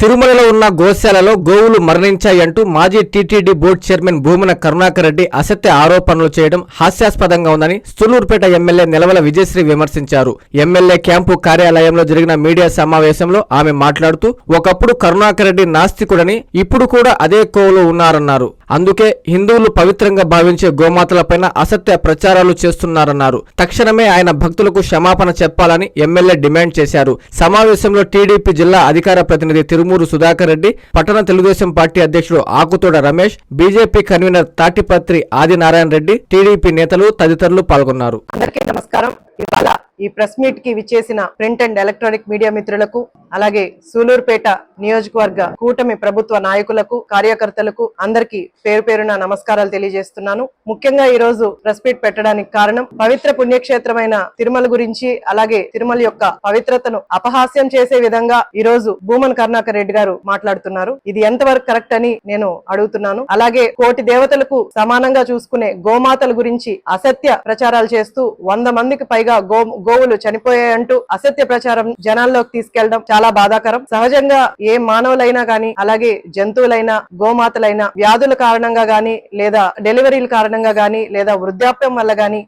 తిరుమలలో ఉన్న గోశాలలో గోవులు మరణించాయంటూ మాజీ TTD board chairman Bhumana Karunakar Reddy అసత్య ఆరోపణలు చేయడం హాస్యాస్పదంగా ఉందని సులూరుపేట ఎమ్మెల్యే నిలవల విజయశ్రీ విమర్శించారు. ఎమ్మెల్యే క్యాంపు కార్యాలయంలో జరిగిన మీడియా సమావేశంలో ఆమె మాట్లాడుతూ ఒకప్పుడు కరుణాకర్ రెడ్డి నాస్తికుడని ఇప్పుడు కూడా అదే కోవలో ఉన్నారన్నారు. అందుకే హిందువులు పవిత్రంగా భావించే గోమాతలపైన అసత్య ప్రచారాలు చేస్తున్నారన్నారు. తక్షణమే ఆయన భక్తులకు క్షమాపణ చెప్పాలని ఎమ్మెల్యే డిమాండ్ చేశారు. సమావేశంలో టీడీపీ జిల్లా అధికార ప్రతినిధి తిరుమూరు సుధాకర్ రెడ్డి పట్టణ తెలుగుదేశం పార్టీ అధ్యక్షుడు Akuthoda Ramesh BJP convener Tatipatri Adinarayana Reddy TDP నేతలు తదితరులు పాల్గొన్నారు. అందరికీ నమస్కారం. ఇవాళ ఈ ప్రెస్ మీట్కి విచ్చేసిన ప్రింట్ అండ్ ఎలక్ట్రానిక్ మీడియా మిత్రులకు అలాగే సూలూరుపేట నియోజకవర్గ కూటమి ప్రభుత్వ నాయకులకు కార్యకర్తలకు అందరికీ పేరు పేరున నమస్కారాలు తెలియజేస్తున్నాను. ముఖ్యంగా ఈ రోజు ప్రెస్ మీట్ పెట్టడానికి కారణం పవిత్ర పుణ్యక్షేత్రమైన తిరుమల గురించి అలాగే తిరుమల యొక్క పవిత్రతను అపహాస్యం చేసే విధంగా ఈ రోజు భూమన్ కరుణాకర్ రెడ్డి గారు మాట్లాడుతున్నారు. ఇది ఎంతవరకు కరెక్ట్ అని నేను అడుగుతున్నాను. అలాగే కోటి దేవతలకు సమానంగా చూసుకునే గోమాతల గురించి అసత్య ప్రచారాలు చేస్తూ వంద మందికి పైగా గో గోవులు చనిపోయాయంటూ అసత్య ప్రచారం జనాల్లోకి తీసుకెళ్ళడం చాలా బాధాకరం. సహజంగా ఏ మానవులైనా గాని అలాగే జంతువులైనా గోమాతలైనా వ్యాధుల కారణంగా గాని లేదా డెలివరీల కారణంగా గాని లేదా వృద్ధాప్యం వల్ల గాని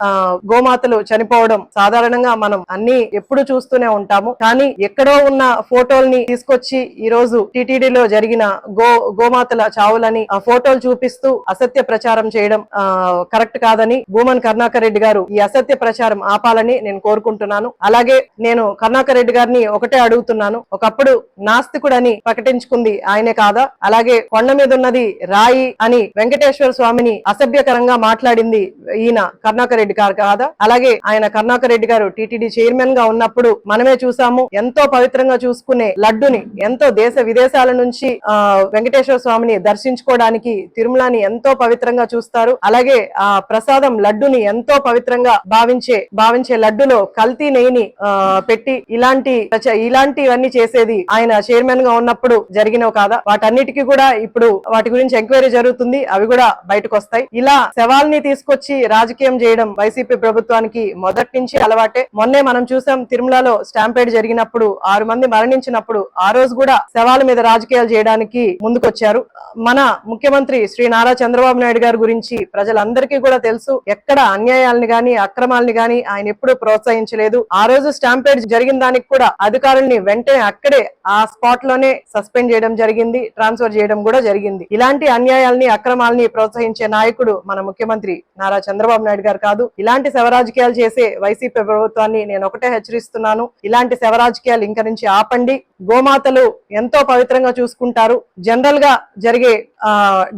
గోమాతలు చనిపోవడం సాధారణంగా మనం అన్ని ఎప్పుడు చూస్తూనే ఉంటాము. కానీ ఎక్కడో ఉన్న ఫోటోల్ని తీసుకొచ్చి ఈ రోజు టీటీడీలో జరిగిన గో గోమాతల చావులని ఆ ఫోటోలు చూపిస్తూ అసత్య ప్రచారం చేయడం కరెక్ట్ కాదని భూమన్ కరుణాకర్ రెడ్డి గారు ఈ అసత్య ప్రచారం ఆపాలని నేను కోరుకుంటున్నాను. అలాగే నేను కర్ణాకర్ రెడ్డి గారిని ఒకటే అడుగుతున్నాను. ఒకప్పుడు నాస్తికుడని ప్రకటించుకుంది ఆయనే కాదా? అలాగే కొండ మీద ఉన్నది రాయి అని వెంకటేశ్వర స్వామిని అసభ్యకరంగా మాట్లాడింది ఈయన కర్ణాకర్ రెడ్డి గారు కాదా? అలాగే ఆయన కర్ణాకర్ రెడ్డి గారు టీటీడీ చైర్మన్గా ఉన్నప్పుడు మనమే చూసాము ఎంతో పవిత్రంగా చూసుకునే లడ్డుని ఎంతో దేశ విదేశాల నుంచి ఆ వెంకటేశ్వర స్వామిని దర్శించుకోవడానికి తిరుమలని ఎంతో పవిత్రంగా చూస్తారు. అలాగే ఆ ప్రసాదం లడ్డుని ఎంతో పవిత్రంగా భావించే భావించే లడ్డులో కల్తీ నెయ్యిని పెట్టి ఇలాంటి ఇలాంటివన్నీ చేసేది ఆయన చైర్మన్గా ఉన్నప్పుడు జరిగినవి కాదా? వాటన్నిటికీ కూడా ఇప్పుడు వాటి గురించి ఎంక్వైరీ జరుగుతుంది. అవి కూడా బయటకు వస్తాయి ఇలా శవాల్ని తీసుకొచ్చి రాజకీయం చేయడం వైసీపీ ప్రభుత్వానికి మొదటి నుంచి అలవాటే. మొన్నే మనం చూసాం తిరుమలలో స్టాంపేడ్ జరిగినప్పుడు ఆరు మంది మరణించినప్పుడు ఆ రోజు కూడా శవాల మీద రాజకీయాలు చేయడానికి ముందుకొచ్చారు. మన ముఖ్యమంత్రి శ్రీ నారా చంద్రబాబు నాయుడు గారి గురించి ప్రజలందరికీ కూడా తెలుసు. ఎక్కడ అన్యాయాలని గాని అక్రమాలని గాని ఆయన ఎప్పుడు ప్రోత్సహించారు ప్రోత్సహించలేదు ఆ రోజు స్టాంపేడ్ జరిగిన దానికి కూడా అధికారుల్ని వెంటనే అక్కడే ఆ స్పాట్లోనే సస్పెండ్ చేయడం జరిగింది ట్రాన్స్ఫర్ చేయడం కూడా జరిగింది. ఇలాంటి అన్యాయాల్ని అక్రమాలని ప్రోత్సహించే నాయకుడు మన ముఖ్యమంత్రి నారా చంద్రబాబు నాయుడు గారు కాదు. ఇలాంటి శవరాజకీయాలు చేసే వైసీపీ ప్రభుత్వాన్ని నేను ఒకటే హెచ్చరిస్తున్నాను. ఇలాంటి శవరాజకీయాలు ఇంక నుంచి ఆపండి. గోమాతలు ఎంతో పవిత్రంగా చూసుకుంటారు. జనరల్గా జరిగే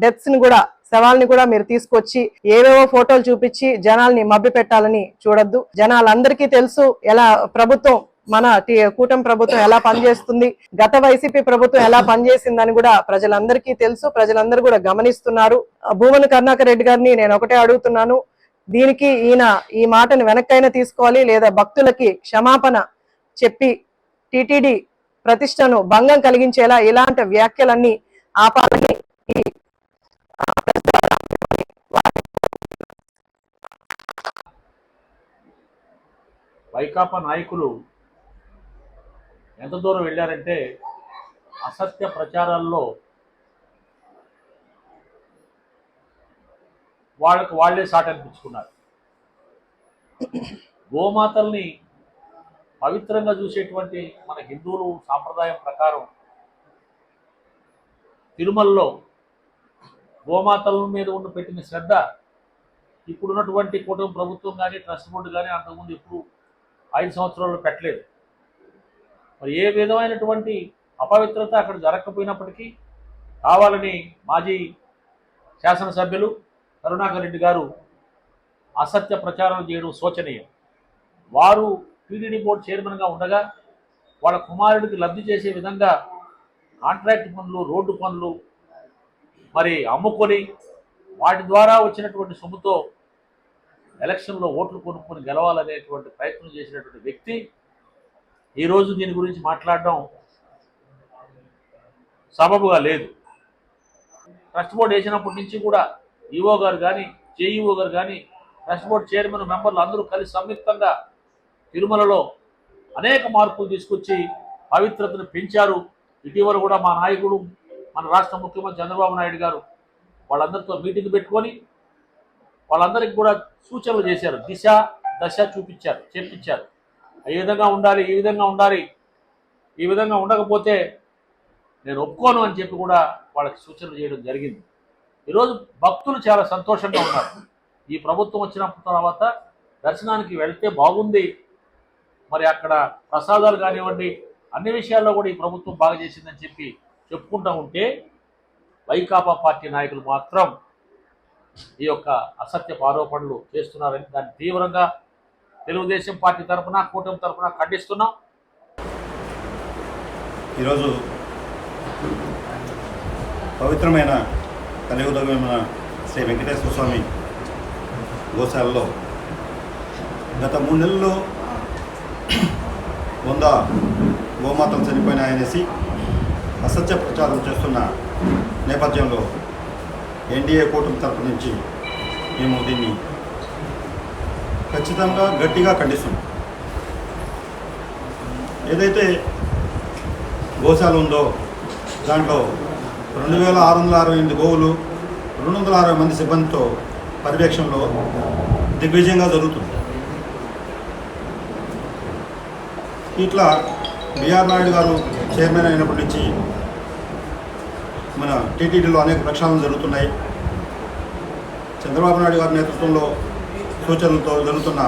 డెత్స్ని కూడా శవాల్ని కూడా మీరు తీసుకొచ్చి ఏవేవో ఫోటోలు చూపించి జనాల్ని మభ్య పెట్టాలని చూడొద్దు. జనాలందరికీ తెలుసు ఎలా ప్రభుత్వం మన కూటమి ప్రభుత్వం ఎలా పనిచేస్తుంది గత వైసీపీ ప్రభుత్వం ఎలా పనిచేసిందని కూడా ప్రజలందరికీ తెలుసు. ప్రజలందరూ కూడా గమనిస్తున్నారు. ఆ భూమన రెడ్డి గారిని నేను ఒకటే అడుగుతున్నాను. దీనికి ఈయన ఈ మాటను వెనక్కైనా తీసుకోవాలి లేదా భక్తులకి క్షమాపణ చెప్పి టిటిడి ప్రతిష్టను భంగం కలిగించేలా ఇలాంటి వ్యాఖ్యలన్నీ ఆపాలని వైకాపా నాయకులు ఎంత దూరం వెళ్ళారంటే అసత్య ప్రచారాల్లో వాళ్ళకు వాళ్ళే సాట అనిపించుకున్నారు. గోమాతల్ని పవిత్రంగా చూసేటువంటి మన హిందువులు సాంప్రదాయం ప్రకారం తిరుమలలో గోమాతల మీద ఉన్న పెట్టిన శ్రద్ధ ఇప్పుడున్నటువంటి కూటమి ప్రభుత్వం కానీ ట్రస్ట్ బోర్డు కానీ అంతకుముందు ఎప్పుడు ఐదు సంవత్సరాలు పెట్టలేదు. మరి ఏ విధమైనటువంటి అపవిత్రత అక్కడ జరగకపోయినప్పటికీ కావాలని మాజీ శాసనసభ్యులు కరుణాకర్ రెడ్డి గారు అసత్య ప్రచారం చేయడం శోచనీయం. వారు టీడీడీ బోర్డు చైర్మన్గా ఉండగా వాళ్ళ కుమారుడికి లబ్ధి చేసే విధంగా కాంట్రాక్ట్ పనులు రోడ్డు పనులు మరి అమ్ముకొని వాటి ద్వారా వచ్చినటువంటి సొమ్ముతో ఎలక్షన్లో ఓట్లు కొనుక్కొని గెలవాలనేటువంటి ప్రయత్నం చేసినటువంటి వ్యక్తి ఈరోజు దీని గురించి మాట్లాడడం సబబుగా లేదు. ట్రస్ట్ బోర్డు వేసినప్పటి నుంచి కూడా ఈఓ గారు కానీ జేఈఓ గారు కానీ ట్రస్ట్ బోర్డు చైర్మన్ మెంబర్లు అందరూ కలిసి సంయుక్తంగా తిరుమలలో అనేక మార్పులు తీసుకొచ్చి పవిత్రతను పెంచారు. ఇటీవల కూడా మా నాయకుడు మన రాష్ట్ర ముఖ్యమంత్రి చంద్రబాబు నాయుడు గారు వాళ్ళందరితో మీటింగ్ పెట్టుకొని వాళ్ళందరికీ కూడా సూచనలు చేశారు. దిశ దశ చూపించారు చెప్పించారు ఏ విధంగా ఉండాలి ఈ విధంగా ఉండాలి ఈ విధంగా ఉండకపోతే నేను ఒప్పుకోను అని చెప్పి కూడా వాళ్ళకి సూచనలు చేయడం జరిగింది. ఈరోజు భక్తులు చాలా సంతోషంగా ఉన్నారు. ఈ ప్రభుత్వం వచ్చిన తర్వాత దర్శనానికి వెళ్తే బాగుంది. మరి అక్కడ ప్రసాదాలు కానివ్వండి అన్ని విషయాల్లో కూడా ఈ ప్రభుత్వం బాగా చేసిందని చెప్పి చెప్పుకుంటూ ఉంటే వైకాపా పార్టీ నాయకులు మాత్రం ఈ యొక్క అసత్య ఆరోపణలు చేస్తున్నారని దాన్ని తీవ్రంగా తెలుగుదేశం పార్టీ తరఫున కూటమి తరఫున ఖండిస్తున్నాం. ఈరోజు పవిత్రమైన కలియుగమైన శ్రీ వెంకటేశ్వర స్వామి గోశాలలో గత మూడు నెలల్లో వంద గోమాతలు చనిపోయినాయనేసి అసత్య ప్రచారం చేస్తున్న నేపథ్యంలో ఎన్డీఏ కూటమి తరపు నుంచి మేము దీన్ని ఖచ్చితంగా గట్టిగా ఖండిస్తున్నాం. ఏదైతే గోశాల ఉందో దాంట్లో రెండు వేల ఆరు వందల అరవై ఎనిమిది గోవులు రెండు వందల అరవై మంది సిబ్బందితో పర్యవేక్షణలో దిగ్విజయంగా జరుగుతుంది. ఇట్లా బిఆర్ నాయుడు గారు చైర్మన్ అయినప్పటి నుంచి మన టీటీడీలో అనేక ప్రక్షాళనలు జరుగుతున్నాయి. చంద్రబాబు నాయుడు గారి నేతృత్వంలో సూచనలతో జరుగుతున్న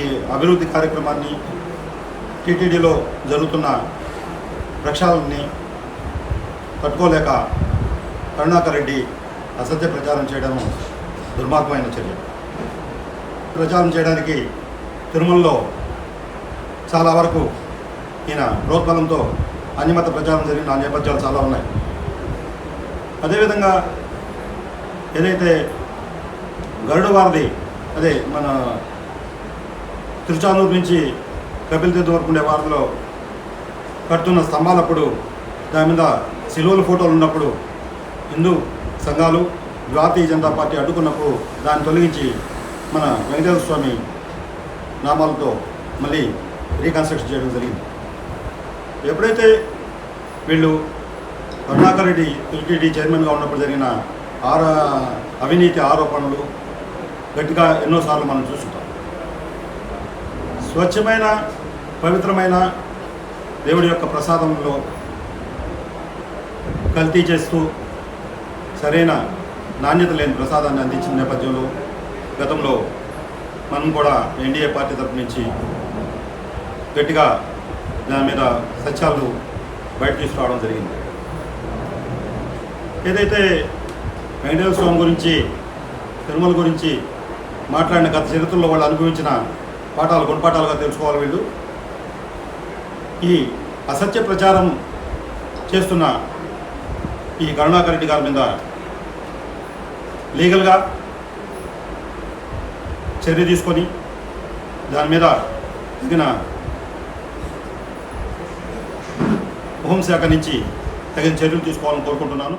ఈ అభివృద్ధి కార్యక్రమాన్ని టీటీడీలో జరుగుతున్న ప్రక్షాళనని తట్టుకోలేక కరుణాకర్ రెడ్డి అసత్య ప్రచారం చేయడం దుర్మార్గమైన చర్య. ప్రచారం చేయడానికి తిరుమలలో చాలా వరకు ఈయన ప్రోద్బలంతో అన్యమత ప్రచారం జరిగిన నేపథ్యాలు చాలా ఉన్నాయి. అదేవిధంగా ఏదైతే గరుడ వారధి అదే మన తిరుచానూరు నుంచి కపిల్ తీర్థం వరకు ఉండే వారధిలో కడుతున్న స్తంభాలప్పుడు దాని మీద సిలువల ఫోటోలు ఉన్నప్పుడు హిందూ సంఘాలు జాతీయ జనతా పార్టీ అడ్డుకున్నప్పుడు దాన్ని తొలగించి మన వెంకటేశ్వర స్వామి నామాలతో మళ్ళీ రీకన్స్ట్రక్షన్ చేయడం జరిగింది. ఎప్పుడైతే వీళ్ళు కరుణాకర్ రెడ్డి ఎల్టీడీ చైర్మన్గా ఉన్నప్పుడు జరిగిన ఆర అవినీతి ఆరోపణలు గట్టిగా ఎన్నోసార్లు మనం చూస్తుంటాం. స్వచ్ఛమైన పవిత్రమైన దేవుడి యొక్క ప్రసాదంలో కల్తీ చేస్తూ సరైన నాణ్యత లేని ప్రసాదాన్ని అందించిన నేపథ్యంలో గతంలో మనం కూడా ఎన్డీఏ పార్టీ తరపు నుంచి గట్టిగా దాని మీద సత్యాలు బయట తీసుకురావడం జరిగింది. ఏదైతే వెంకటేశ్వర స్వామి గురించి తిరుమల గురించి మాట్లాడిన గత చరిత్రలో వాళ్ళు అనుభవించిన పాఠాలు గుణపాఠాలుగా తెలుసుకోవాలి వీళ్ళు. ఈ అసత్య ప్రచారం చేస్తున్న ఈ కరుణాకర్ రెడ్డి గారి మీద లీగల్గా చర్య తీసుకొని దాని మీద తగిన హోంశాఖ నుంచి తగిన చర్యలు తీసుకోవాలని కోరుకుంటున్నాను.